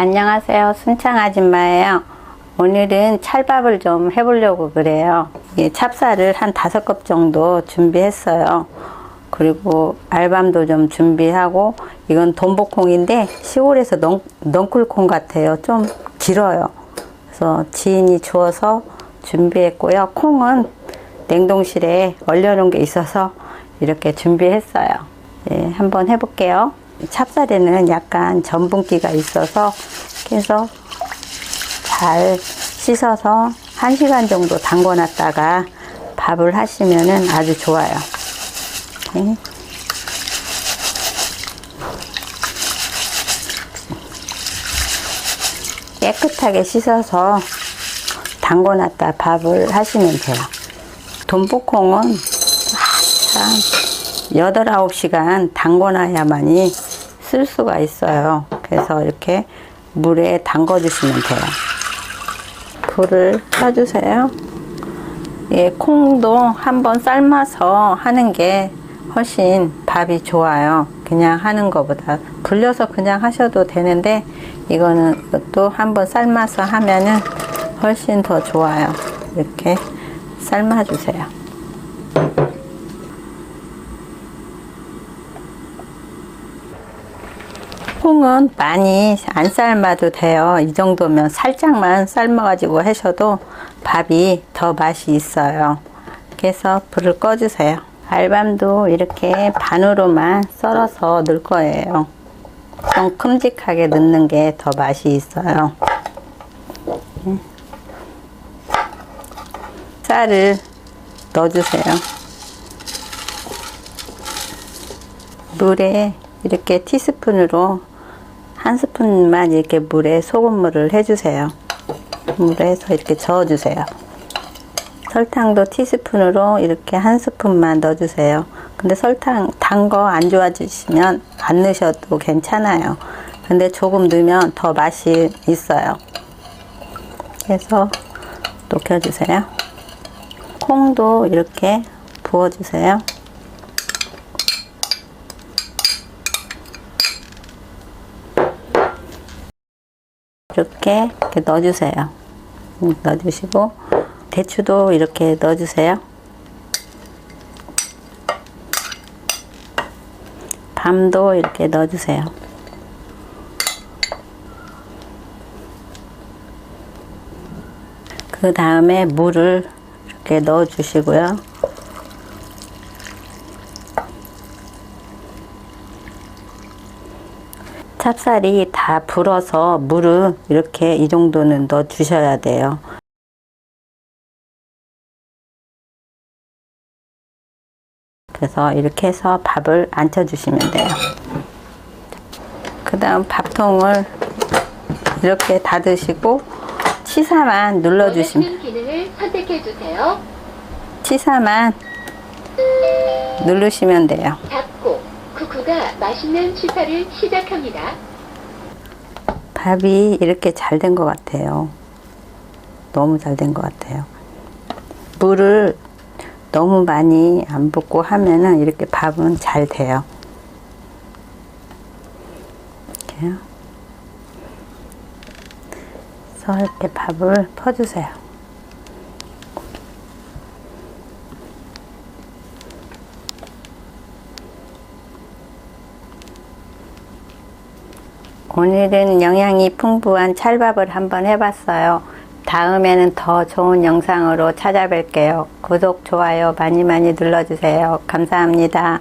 안녕하세요. 순창 아줌마예요. 오늘은 찰밥을 좀 해보려고 그래요. 이 찹쌀을 한 다섯 컵 정도 준비했어요. 그리고 알밤도 좀 준비하고 이건 돈복콩인데 시골에서 넝, 넝쿨콩 같아요. 좀 길어요. 그래서 지인이 주어서 준비했고요. 콩은 냉동실에 얼려놓은 게 있어서 이렇게 준비했어요. 예, 한번 해볼게요. 찹쌀에는 약간 전분기가 있어서 그래서 잘 씻어서 1시간 정도 담궈 놨다가 밥을 하시면 아주 좋아요. 네. 깨끗하게 씻어서 담궈 놨다 밥을 하시면 돼요. 돈복콩은 참 8, 9시간 담궈놔야만이 쓸 수가 있어요. 그래서 이렇게 물에 담궈 주시면 돼요. 불을 켜주세요. 예, 콩도 한번 삶아서 하는 게 훨씬 밥이 좋아요. 그냥 하는 것보다 불려서 그냥 하셔도 되는데 이거는 또 한번 삶아서 하면은 훨씬 더 좋아요. 이렇게 삶아 주세요. 콩은 많이 안 삶아도 돼요. 이 정도면 살짝만 삶아가지고 하셔도 밥이 더 맛이 있어요. 그래서 불을 꺼주세요. 알밤도 이렇게 반으로만 썰어서 넣을 거예요. 좀 큼직하게 넣는 게 더 맛이 있어요. 쌀을 넣어주세요. 물에 이렇게 티스푼으로 한 스푼만 이렇게 물에 소금물을 해주세요. 물에 해서 이렇게 저어주세요. 설탕도 티스푼으로 이렇게 한 스푼만 넣어주세요. 근데 설탕 단 거 안 좋아지시면 안 넣으셔도 괜찮아요. 근데 조금 넣으면 더 맛이 있어요. 그래서 녹여주세요. 콩도 이렇게 부어주세요. 이렇게, 이렇게 넣어주세요. 음, 넣어주시고 대추도 이렇게 넣어주세요. 밤도 이렇게 넣어주세요. 그 다음에 물을 이렇게 넣어주시고요. 찹쌀이 다 불어서 물을 이렇게 이 정도는 넣어 주셔야 돼요. 그래서 이렇게 해서 밥을 앉혀 주시면 돼요. 그 다음 밥통을 이렇게 닫으시고 치사만 눌러 주시면 선택해 주세요. 치사만 누르시면 돼요. 쿠쿠가 맛있는 취사를 시작합니다. 밥이 이렇게 잘 된 것 같아요. 너무 잘 된 것 같아요. 물을 너무 많이 안 붓고 하면은 이렇게 밥은 잘 돼요. 이렇게요. 그래서 이렇게 밥을 퍼주세요. 오늘은 영양이 풍부한 찰밥을 한번 해봤어요. 다음에는 더 좋은 영상으로 찾아뵐게요. 구독, 좋아요 많이 많이 눌러주세요. 감사합니다.